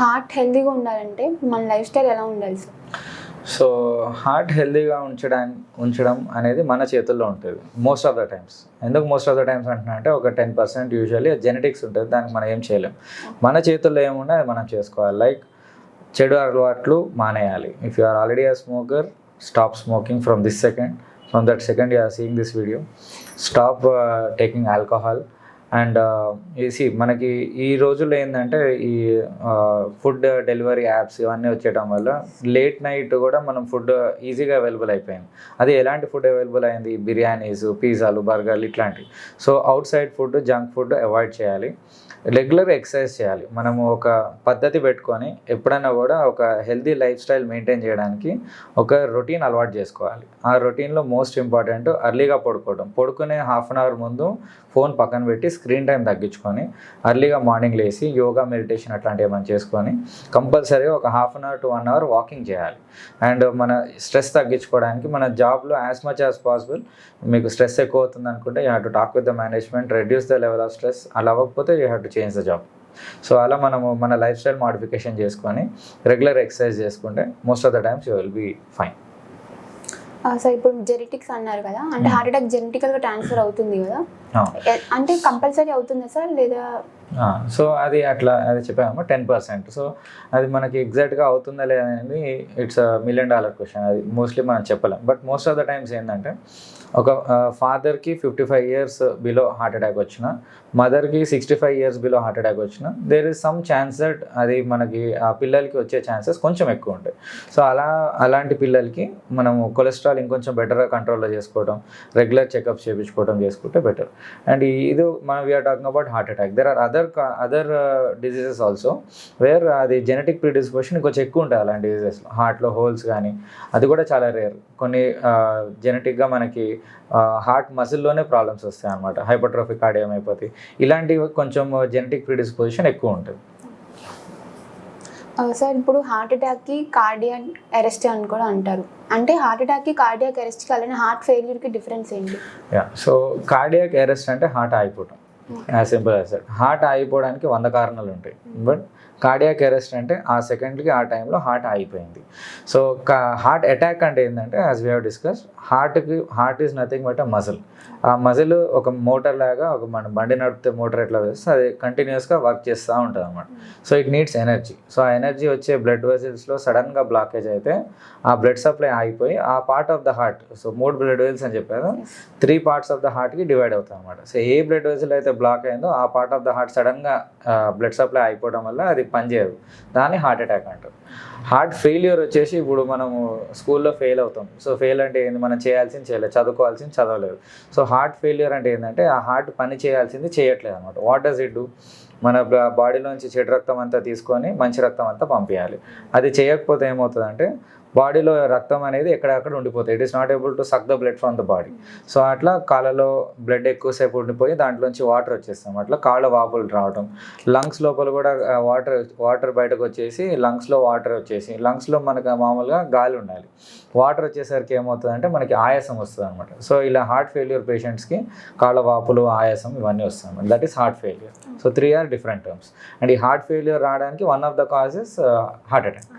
Heart హెల్దీగా ఉండాలంటే మన లైఫ్ స్టైల్ ఎలా ఉండాలి సార్ సో హార్ట్ హెల్దీగా ఉంచడానికి ఉంచడం అనేది మన చేతుల్లో ఉంటుంది మోస్ట్ ఆఫ్ ద టైమ్స్ ఎందుకు మోస్ట్ ఆఫ్ ద టైమ్స్ అంటున్నా అంటే ఒక టెన్ పర్సెంట్ యూజువల్లీ జెనెటిక్స్ ఉంటుంది దానికి మనం ఏం చేయలేం. మన చేతుల్లో ఏముండే అది మనం చేసుకోవాలి. లైక్ చెడు అలవాట్లు మానేయాలి. If you are already a smoker stop smoking from this second from that second you are seeing this video stop taking alcohol and AC మనకి ఈ రోజుల్లో ఏంటంటే ఈ ఫుడ్ డెలివరీ యాప్స్ ఇవన్నీ వచ్చేయడం వల్ల లేట్ నైట్ కూడా మనం ఫుడ్ ఈజీగా అవైలబుల్ అయిపోయింది అది ఎలాంటి ఫుడ్ అవైలబుల్ అయింది? బిర్యానీస్ పిజ్జాలు బర్గర్లు ఇట్లాంటివి so outside food junk food avoid చేయాలి. రెగ్యులర్ ఎక్సర్సైజ్ చేయాలి. మనము ఒక పద్ధతి పెట్టుకొని ఎప్పుడైనా కూడా ఒక హెల్తీ లైఫ్ స్టైల్ మెయింటైన్ చేయడానికి ఒక రొటీన్ అలవాటు చేసుకోవాలి. ఆ రొటీన్లో మోస్ట్ ఇంపార్టెంట్ అర్లీగా పడుకోవడం. పడుకునే హాఫ్ అన్ అవర్ ముందు ఫోన్ పక్కన పెట్టి స్క్రీన్ టైం తగ్గించుకొని అర్లీగా మార్నింగ్ లేసి యోగా మెడిటేషన్ అట్లాంటివి ఏమైనా చేసుకొని కంపల్సరీగా ఒక half an hour to one hour walking చేయాలి. అండ్ మన స్ట్రెస్ తగ్గించుకోవడానికి మన జాబ్లో యాజ్ మచ్ యాజ్ పాసిబుల్ మీకు స్ట్రెస్ ఎక్కువ అవుతుంది అనుకుంటే you have to talk with the management reduce the level of stress. అలా అవ్వకపోతే you have to change the job. So అలా మనము మన లైఫ్ స్టైల్ మాడిఫికేషన్ చేసుకొని రెగ్యులర్ ఎక్సర్సైజ్ చేసుకుంటే most of the times you will be fine sir ఇప్పుడు genetics అన్నారు కదా అంటే హార్ట్ అటాక్ జెనెటికల్గా ట్రాన్స్ఫర్ అవుతుంది కదా. అంటే కంపల్సరీ అవుతుందా సార్ లేదా? సో అది అట్లా అది చెప్పాము టెన్ పర్సెంట్ సో అది మనకి ఎగ్జాక్ట్గా అవుతుందా లేదా అనేది ఇట్స్ మిలియన్ డాలర్ క్వశ్చన్ అది మోస్ట్లీ మనం చెప్పలేం. But most of the times ఏంటంటే ఒక ఫాదర్కి fifty five years below heart attack వచ్చిన మదర్కి sixty five years below heart attack వచ్చిన there is some chance that అది మనకి ఆ పిల్లలకి వచ్చే ఛాన్సెస్ కొంచెం ఎక్కువ ఉంటాయి. సో అలా అలాంటి పిల్లలకి మనం కొలెస్ట్రాల్ ఇంకొంచెం బెటర్గా కంట్రోల్లో చేసుకోవడం రెగ్యులర్ చెకప్స్ చేయించుకోవడం చేసుకుంటే బెటర్ అండ్ ఇది మనం we're talking about heart attack there are other other diseases also where అది జెనెటిక్ ప్రిడిస్పోషన్ కొంచెం ఎక్కువ ఉంటాయి అలాంటి డిజీజెస్లో హార్ట్లో హోల్స్ కానీ అది కూడా చాలా రేర్ కొన్ని జెనెటిక్గా మనకి హార్ట్ మజిల్లోనే ప్రాబ్లమ్స్ వస్తాయి అనమాట హైపర్ట్రోఫిక్ కార్డియమైపోతే ఇలాంటివి కొంచెం జెనెటిక్ ప్రిడిస్పోజిషన్ ఎక్కువ ఉంటుంది. సార్ ఇప్పుడు హార్ట్ అటాక్కి కార్డియాక్ అరెస్ట్ అని కూడా అంటారు. అంటే హార్ట్ అటాక్కి కార్డియాక్ అరెస్ట్కి అలానే హార్ట్ ఫెయిల్యూర్కి డిఫరెన్స్ ఏంటి? సో కార్డియాక్ అరెస్ట్ అంటే heart ఆగిపోవటం. As simple as that heart ఆగిపోవడానికి వంద కారణాలు ఉంటాయి. బట్ కార్డియాక్ అరెస్ట్ అంటే ఆ సెకండ్కి ఆ టైంలో హార్ట్ ఆగిపోయింది. సో హార్ట్ అటాక్ అంటే ఏంటంటే యాజ్ వీ హ్యావ్ డిస్కస్ హార్ట్కి heart is nothing but a muscle ఆ మజిల్ ఒక మోటార్ లాగా ఒక మన బండి నడిపితే మోటార్ ఎట్లా వేస్తే అది కంటిన్యూస్గా వర్క్ చేస్తూ ఉంటుంది అనమాట so it needs energy so ఆ ఎనర్జీ వచ్చే బ్లడ్ వెసిల్స్లో సడన్గా బ్లాకేజ్ అయితే ఆ బ్లడ్ సప్లై ఆగిపోయి ఆ part of the heart so మూడు బ్లడ్ వెసిల్స్ అని చెప్పారు త్రీ పార్ట్స్ ఆఫ్ ద హార్ట్కి డివైడ్ అవుతాయి అనమాట సో ఏ బ్లడ్ వెసిల్ అయితే బ్లాక్ అయిందో ఆ పార్ట్ ఆఫ్ ద హార్ట్ సడన్గా బ్లడ్ సప్లై అయిపోవడం వల్ల అది పనిచేయదు. దాన్ని హార్ట్ అటాక్ అంటారు. హార్ట్ ఫెయిల్యూర్ వచ్చేసి ఇప్పుడు మనము స్కూల్లో ఫెయిల్ అవుతాం. సో ఫెయిల్ అంటే ఏంది? మనం చేయాల్సింది చేయలేదు. చదువుకోవాల్సింది చదవలేదు. సో హార్ట్ ఫెయిల్యూర్ అంటే ఏంటంటే ఆ హార్ట్ పని చేయాల్సింది చేయట్లేదు అనమాట వాట్ డస్ ఇట్ డూ మన బాడీలోంచి చెడు రక్తం అంతా తీసుకొని మంచి రక్తం అంతా పంపించాలి అది చేయకపోతే ఏమవుతుందంటే బాడీలో రక్తం అనేది ఎక్కడెక్కడ ఉండిపోతాయి. It is not able to suck the blood from the body so అట్లా కాళ్ళలో బ్లడ్ ఎక్కువసేపు ఉండిపోయి దాంట్లోంచి వాటర్ వచ్చేస్తాం. అట్లా కాళ్ళ వాపులు రావడం లంగ్స్ లోపల కూడా వాటర్ వాటర్ బయటకు వచ్చేసి లంగ్స్లో వాటర్ వచ్చేసి లంగ్స్లో మనకు మామూలుగా గాలి ఉండాలి. వాటర్ వచ్చేసరికి ఏమవుతుందంటే మనకి ఆయాసం వస్తుంది అనమాట సో ఇలా హార్ట్ ఫెయిల్యూర్ పేషెంట్స్కి కాళ్ళ వాపులు ఆయాసం ఇవన్నీ వస్తాయి. That is heart failure so three are different terms and ఈ హార్ట్ ఫెయిల్యూర్ రావడానికి one of the causes heart attack